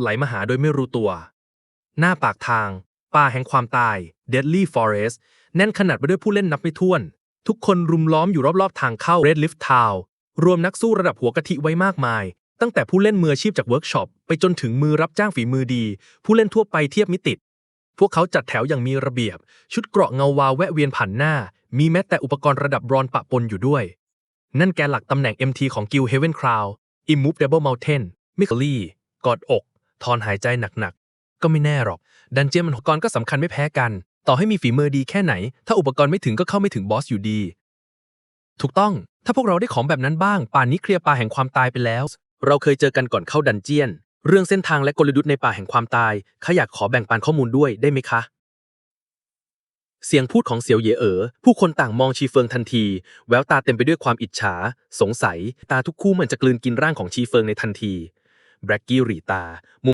ไหลมาหาโดยไม่รู้ตัว หน้าปากทาง ป่าแห่งความตาย Deadly Forest แน่นขนาดไปด้วยผู้เล่นนับไม่ถ้วน ทุกคนรุมล้อมอยู่รอบๆทางเข้า Red Lift Town รวมนักสู้ระดับหัวกะทิไว้มากมาย ตั้งแต่ผู้เล่นมืออาชีพจากเวิร์กช็อปไปจนถึงมือรับจ้างฝีมือดี ผู้เล่นทั่วไปเทียบมิติดพวกเขาจัดแถวอย่างมีระเบียบ ชุดเกราะเงาวาวแวะเวียนผ่านหน้า มีแม้แต่อุปกรณ์ระดับบรอนปะปนอยู่ด้วย นั่นแกหลักตำแหน่ง MT ของกิลเฮเวนคราว Immovable Mountain มิคลี่กอดอก ทอนหายใจหนักๆ ก็ไม่แน่หรอก ดันเจียนมันอุปกรณ์ก็สำคัญไม่แพ้กัน ต่อให้มีฝีมือดีแค่ไหน ถ้าอุปกรณ์ไม่ถึงก็เข้าไม่ถึงบอสอยู่ดี ถูกต้อง ถ้าพวกเราได้ของแบบนั้นบ้าง ป่านนี้เคลียร์ป่าแห่งความตายไปแล้ว เราเคยเจอกันก่อนเข้าดันเจียน เรื่องเส้นทางและกลยุทธ์ในป่าแห่งความตายข้าอยากขอแบ่งปันข้อมูลด้วยได้ไหมคะเสียงพูดของเสียวเหยเอ๋อผู้คนต่างมองชีเฟิงทันที แววตาเต็มไปด้วยความอิจฉา สงสัย ตาทุกคู่เหมือนจะกลืนกินร่างของชีเฟิงในทันที แบล็กกี้รีตามุ